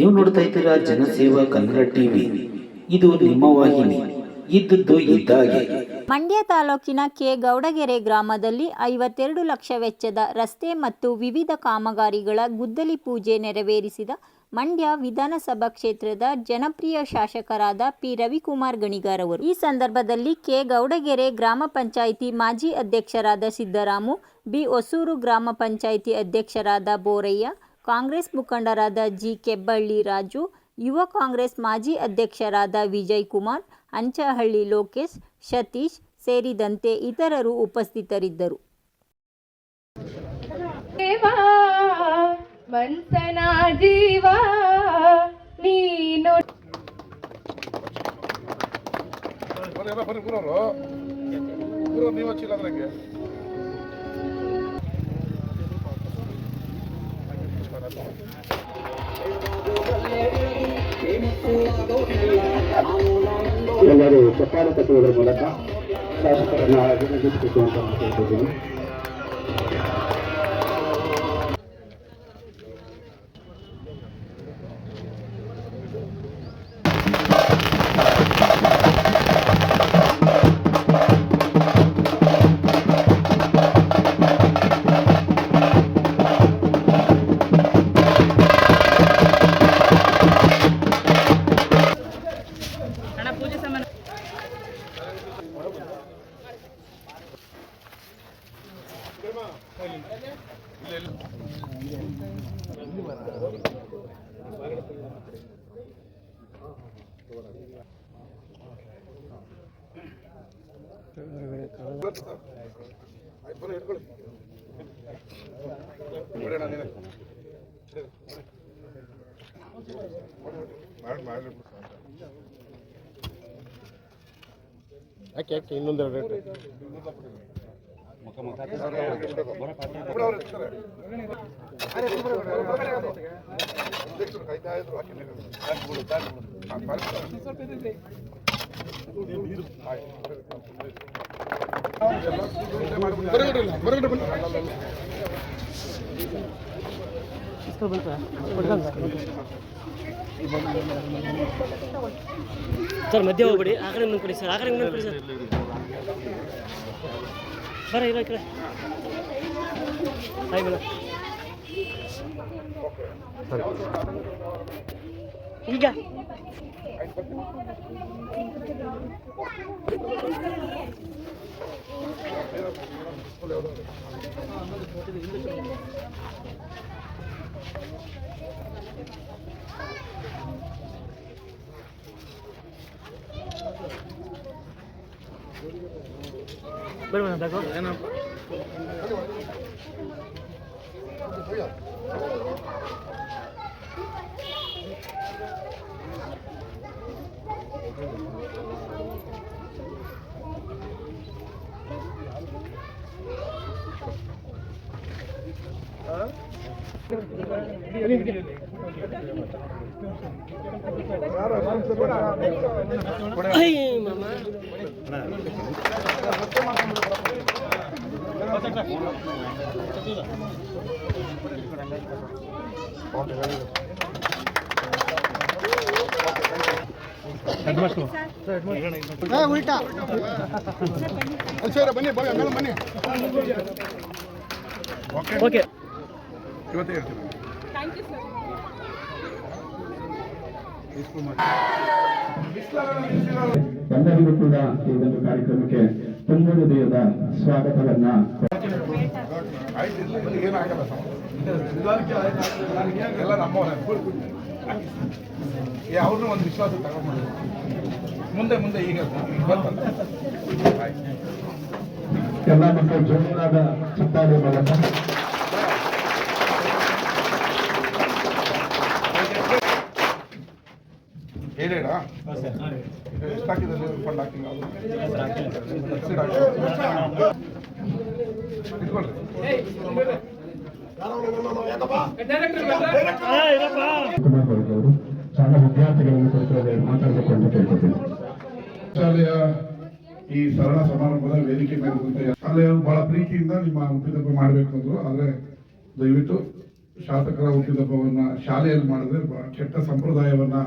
ನೀವು ನೋಡ್ತಾ ಇದ್ದೀರಾ ಜನಸೇವಾ ಕನ್ನಡ ಟಿವಿ. ಇದು ನಿಮ್ಮ ವಾಹಿನಿ. ಇದ್ದದ್ದು ಇದ್ದಾಗೆ. ಮಂಡ್ಯ ತಾಲೂಕಿನ ಕೆ ಗೌಡಗೆರೆ ಗ್ರಾಮದಲ್ಲಿ ಐವತ್ತೆರಡು ಲಕ್ಷ ವೆಚ್ಚದ ರಸ್ತೆ ಮತ್ತು ವಿವಿಧ ಕಾಮಗಾರಿಗಳ ಗುದ್ದಲಿ ಪೂಜೆ ನೆರವೇರಿಸಿದ ಮಂಡ್ಯ ವಿಧಾನಸಭಾ ಕ್ಷೇತ್ರದ ಜನಪ್ರಿಯ ಶಾಸಕರಾದ ಪಿ ರವಿಕುಮಾರ್ ಗಣಿಗಾರ್ ಅವರು ಈ ಸಂದರ್ಭದಲ್ಲಿ ಕೆ ಗೌಡಗೆರೆ ಗ್ರಾಮ ಪಂಚಾಯಿತಿ ಮಾಜಿ ಅಧ್ಯಕ್ಷರಾದ ಸಿದ್ದರಾಮು, ಬಿ ಹೊಸೂರು ಗ್ರಾಮ ಪಂಚಾಯಿತಿ ಅಧ್ಯಕ್ಷರಾದ ಬೋರಯ್ಯ ಕಾಂಗ್ರೆಸ್ ಮುಖಂಡರಾದ ಜಿ ಕೆಬ್ಬಳ್ಳಿ ರಾಜು ಯುವ ಕಾಂಗ್ರೆಸ್ ಮಾಜಿ ಅಧ್ಯಕ್ಷರಾದ ವಿಜಯ್ ಕುಮಾರ್ ಅಂಚಹಳ್ಳಿ ಲೋಕೇಶ್ ಸತೀಶ್ ಸೇರಿದಂತೆ ಇತರರು ಉಪಸ್ಥಿತರಿದ್ದರು ನೀನು ಎಲ್ಲರೂ ಚಪ್ಪಾಳೆ ತಟ್ಟುವುದರ ಮೂಲಕ ಶಾಸಕರನ್ನ ಅಭಿನಂದಿಸಬೇಕು ಅಂತ ನಾನು ಮಾಡಿ ಮಾಡಿ ಯಾಕೆ ಯಾಕೆ? ಇನ್ನೊಂದೆರಡು ರೇಟ್ ಬರಗಡೆ. ಹೊರಗಡೆ ಹೊರಗಡೆ ಬನ್ನಿ. ಸರ್, ಮಧ್ಯ ಹೋಗ್ಬಿಡಿ. ಆ ಕಡೆ ಕೊಡಿ ಸರ್, ಆ ಕಡೆ ಮುಂದೆ ಕೊಡಿ ಸರ್. ಬರ, ಇರೋ ಕಡೆ ಹಾಯ್ ಮೇಡಮ್. ಈಗ? ಬರಿ ಮೇಡಮ್ ಬ್ಯಾಗು ಅಯ್ಯ ಮಾಮ ಸರ್ ಬನ್ನಿ ಬನ್ನಿ ಆಮೇಲೆ ಬನ್ನಿ ಓಕೆ ಓಕೆ ಇವತ್ತೇ ಹೇಳ್ತೀನಿ. ಎಲ್ಲರಿಗೂ ಕೂಡ ಈ ಒಂದು ಕಾರ್ಯಕ್ರಮಕ್ಕೆ ತುಂಬ ಹೃದಯದ ಸ್ವಾಗತವನ್ನ ಎಲ್ಲ ನಮ್ಮವರೇ ಅವ್ರನ್ನೂ ಒಂದು ವಿಶ್ವಾಸ ತಗೊಂಡ್ಬಿಡಿ ಮುಂದೆ ಮುಂದೆ ಈಗ ಎಲ್ಲ ಮಕ್ಕಳು ಜೋರಾದ ಚಪ್ಪಾಳೆ ಮೂಲಕ ಶಾಲೆಯ ಈ ಸರಳ ಸಮಾರಂಭದ ವೇದಿಕೆ ಮೇಲೆ ಶಾಲೆಯವರು ಬಹಳ ಪ್ರೀತಿಯಿಂದ ನಿಮ್ಮ ಉಪಯೋಗ ಮಾಡಬೇಕು ಅಂದ್ರು. ಆದ್ರೆ ದಯವಿಟ್ಟು ಶಾಸಕರ ಹುಟ್ಟಿದಬ್ಬವನ್ನ ಶಾಲೆಯಲ್ಲಿ ಮಾಡಿದ್ರೆ ಕೆಟ್ಟ ಸಂಪ್ರದಾಯವನ್ನ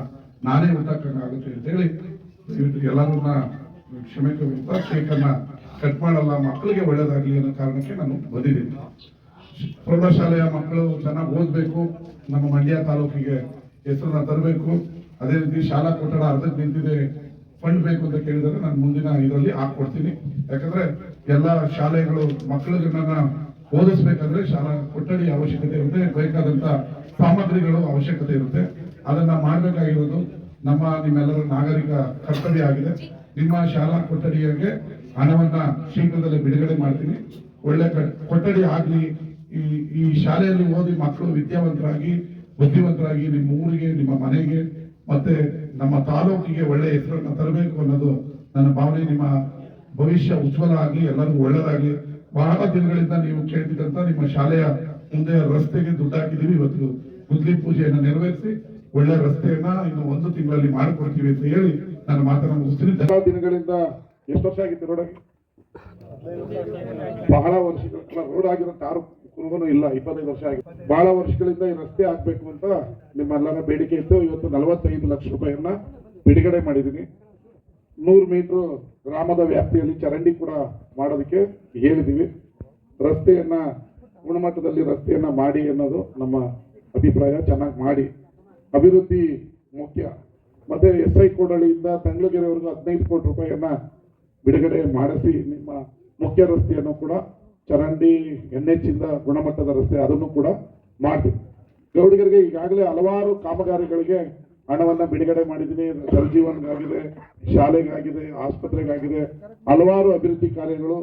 ನಾನೇ ಹುಟ್ಟಕ್ಕಾಗುತ್ತೆ ಅಂತೇಳಿ ದಯವಿಟ್ಟು ಎಲ್ಲರನ್ನ ಕ್ಷಮೆ ಕೋರುತ್ತಾ ಕೇಕನ್ನ ಕಟ್ ಮಾಡಲ್ಲ, ಮಕ್ಕಳಿಗೆ ಒಳ್ಳೇದಾಗಲಿ ಅನ್ನೋ ಕಾರಣಕ್ಕೆ ನಾನು ಬಂದಿದ್ದೀನಿ. ಪ್ರೌಢಶಾಲೆಯ ಮಕ್ಕಳು ಚೆನ್ನಾಗಿ ಓದಬೇಕು, ನಮ್ಮ ಮಂಡ್ಯ ತಾಲೂಕಿಗೆ ಹೆಸರನ್ನ ತರಬೇಕು. ಅದೇ ರೀತಿ ಶಾಲಾ ಕೊಠಡ ಅರ್ಧಕ್ಕೆ ನಿಂತಿದೆ ಫಂಡ್ ಬೇಕು ಅಂತ ಕೇಳಿದರೆ ನಾನು ಮುಂದಿನ ಇದರಲ್ಲಿ ಹಾಕ್ಕೊಡ್ತೀನಿ. ಯಾಕಂದ್ರೆ ಎಲ್ಲ ಶಾಲೆಗಳು ಮಕ್ಕಳುಗಳನ್ನ ಓದಿಸ್ಬೇಕಂದ್ರೆ ಶಾಲಾ ಕೊಠಡಿ ಅವಶ್ಯಕತೆ ಇರುತ್ತೆ, ಬೇಕಾದಂತ ಸಾಮಗ್ರಿಗಳು ಅವಶ್ಯಕತೆ ಇರುತ್ತೆ. ಅದನ್ನ ಮಾಡಬೇಕಾಗಿರೋದು ನಮ್ಮ ನಿಮ್ಮೆಲ್ಲರ ನಾಗರಿಕ ಕರ್ತವ್ಯ ಆಗಿದೆ. ನಿಮ್ಮ ಶಾಲಾ ಕೊಠಡಿಯರಿಗೆ ಹಣವನ್ನ ಶೀಘ್ರದಲ್ಲೇ ಬಿಡುಗಡೆ ಮಾಡ್ತೀನಿ. ಒಳ್ಳೆ ಕೊಠಡಿ ಆಗಲಿ, ಈ ಈ ಶಾಲೆಯಲ್ಲಿ ಓದಿ ಮಕ್ಕಳು ವಿದ್ಯಾವಂತರಾಗಿ, ಬುದ್ಧಿವಂತರಾಗಿ ನಿಮ್ಮ ಊರಿಗೆ, ನಿಮ್ಮ ಮನೆಗೆ, ಮತ್ತೆ ನಮ್ಮ ತಾಲೂಕಿಗೆ ಒಳ್ಳೆ ಹೆಸರನ್ನ ತರಬೇಕು ಅನ್ನೋದು ನನ್ನ ಭಾವನೆ. ನಿಮ್ಮ ಭವಿಷ್ಯ ಉಜ್ವಲ ಆಗಲಿ, ಎಲ್ಲರಿಗೂ ಒಳ್ಳೆದಾಗ್ಲಿ. ಬಹಳ ದಿನಗಳಿಂದ ನೀವು ಕೇಳ್ತಿದ್ದಂತ ನಿಮ್ಮ ಶಾಲೆಯ ಮುಂದೆ ರಸ್ತೆಗೆ ದುಡ್ಡು ಹಾಕಿದೀವಿ ಇವತ್ತು ಗುದ್ಲಿ ಪೂಜೆಯನ್ನು ನೆರವೇರಿಸಿ ಒಳ್ಳೆ ರಸ್ತೆಯನ್ನ ಇನ್ನು ಒಂದು ತಿಂಗಳಲ್ಲಿ ಮಾಡಿಕೊಡ್ತೀವಿ ಅಂತ ಹೇಳಿ ನನ್ನ ಮಾತನ್ನ ಮುಗಿಸ್ತೀನಿ ದಿನಗಳಿಂದ ಎಷ್ಟು ವರ್ಷ ಆಗಿತ್ತು ರೋಡ್ ಬಹಳ ವರ್ಷಗಳ ರೋಡ್ ಆಗಿರೋ ತಾರು ಕುರುಬನು ಇಲ್ಲ, ಇಪ್ಪತ್ತೈದು ವರ್ಷ ಆಗಿದೆ. ಬಹಳ ವರ್ಷಗಳಿಂದ ಈ ರಸ್ತೆ ಆಗ್ಬೇಕು ಅಂತ ನಿಮ್ಮೆಲ್ಲರ ಬೇಡಿಕೆ ಇತ್ತು. ಇವತ್ತು ನಲವತ್ತೈದು ಲಕ್ಷ ರೂಪಾಯಿಯನ್ನ ಬಿಡುಗಡೆ ಮಾಡಿದ್ದೀನಿ. ನೂರು ಮೀಟರ್ ಗ್ರಾಮದ ವ್ಯಾಪ್ತಿಯಲ್ಲಿ ಚರಂಡಿ ಕೂಡ ಮಾಡೋದಕ್ಕೆ ಹೇಳಿದೀವಿ ರಸ್ತೆಯನ್ನ ಗುಣಮಟ್ಟದಲ್ಲಿ ರಸ್ತೆಯನ್ನ ಮಾಡಿ ಅನ್ನೋದು ನಮ್ಮ ಅಭಿಪ್ರಾಯ. ಚೆನ್ನಾಗಿ ಮಾಡಿ ಅಭಿವೃದ್ಧಿ ಮುಖ್ಯ. ಮತ್ತೆ ಎಸ್ ಐ ಕೋಡಳಿಯಿಂದ ತಂಗಳಗೆರೆವರೆಗೂ ಹದಿನೈದು ಕೋಟಿ ರೂಪಾಯಿಯನ್ನ ಬಿಡುಗಡೆ ಮಾಡಿಸಿ ನಿಮ್ಮ ಮುಖ್ಯ ರಸ್ತೆಯನ್ನು ಕೂಡ ಚರಂಡಿ ಎನ್ ಎಚ್ ಇಂದ ಗುಣಮಟ್ಟದ ರಸ್ತೆ ಅದನ್ನು ಕೂಡ ಮಾಡಿ ಗೌಡಿಗರಿಗೆ ಈಗಾಗಲೇ ಹಲವಾರು ಕಾಮಗಾರಿಗಳಿಗೆ ಹಣವನ್ನ ಬಿಡುಗಡೆ ಮಾಡಿದ್ದೀನಿ. ಜಲಜೀವನ್ಗಾಗಿದೆ, ಶಾಲೆಗಾಗಿದೆ, ಆಸ್ಪತ್ರೆಗಾಗಿದೆ. ಹಲವಾರು ಅಭಿವೃದ್ಧಿ ಕಾರ್ಯಗಳು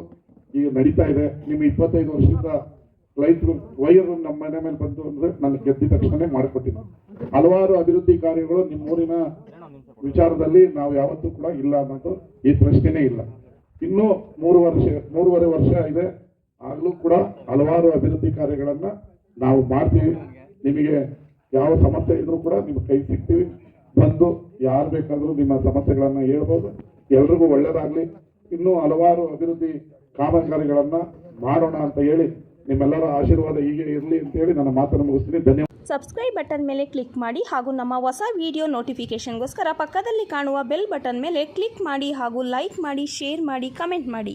ಈಗ ನಡೀತಾ ಇದೆ. ನಿಮ್ಮ ಇಪ್ಪತ್ತೈದು ವರ್ಷದಿಂದ ರೈತರು ವೈರು ನಮ್ಮ ಮನೆ ಮೇಲೆ ಬಂತು ಅಂದ್ರೆ ನಾನು ಗೆದ್ದಿದ ತಕ್ಷಣ ಮಾಡಿಕೊಟ್ಟಿದ್ದೆ. ಹಲವಾರು ಅಭಿವೃದ್ಧಿ ಕಾರ್ಯಗಳು ನಿಮ್ಮ ಊರಿನ ವಿಚಾರದಲ್ಲಿ ನಾವು ಯಾವತ್ತೂ ಕೂಡ ಇಲ್ಲ ಅನ್ನೋದು ಈ ಪ್ರಶ್ನೆನೇ ಇಲ್ಲ. ಇನ್ನೂ ಮೂರು ವರ್ಷ, ಮೂರುವರೆ ವರ್ಷ ಇದೆ. ಆಗಲೂ ಕೂಡ ಹಲವಾರು ಅಭಿವೃದ್ಧಿ ಕಾರ್ಯಗಳನ್ನ ನಾವು ಮಾಡ್ತೀವಿ. ನಿಮಗೆ ಯಾವ ಸಮಸ್ಯೆ ಇದ್ರೂ ಕೂಡ ನಿಮ್ಮ ಕೈ ಸಿಗ್ತೀವಿ. ಬಂದು ಯಾರು ಬೇಕಾದರೂ ನಿಮ್ಮ ಸಮಸ್ಯೆಗಳನ್ನ ಹೇಳ್ಬೋದು. ಎಲ್ರಿಗೂ ಒಳ್ಳೇದಾಗ್ಲಿ. ಇನ್ನೂ ಹಲವಾರು ಅಭಿವೃದ್ಧಿ ಕಾಮಗಾರಿಗಳನ್ನ ಮಾಡೋಣ ಅಂತ ಹೇಳಿ ನಿಮ್ಮೆಲ್ಲರ ಆಶೀರ್ವಾದ ಹೀಗೆ ಇರಲಿ ಅಂತ ಹೇಳಿ ನನ್ನ ಮಾತನ್ನು ಮುಗಿಸ್ತೀನಿ. ಧನ್ಯವಾದ. ಸಬ್ಸ್ಕ್ರೈಬ್ ಬಟನ್ ಮೇಲೆ ಕ್ಲಿಕ್ ಮಾಡಿ ಹಾಗೂ ನಮ್ಮ ಹೊಸ ವಿಡಿಯೋ ನೋಟಿಫಿಕೇಷನ್ಗೋಸ್ಕರ ಪಕ್ಕದಲ್ಲಿ ಕಾಣುವ ಬೆಲ್ ಬಟನ್ ಮೇಲೆ ಕ್ಲಿಕ್ ಮಾಡಿ ಹಾಗೂ ಲೈಕ್ ಮಾಡಿ ಶೇರ್ ಮಾಡಿ ಕಮೆಂಟ್ ಮಾಡಿ.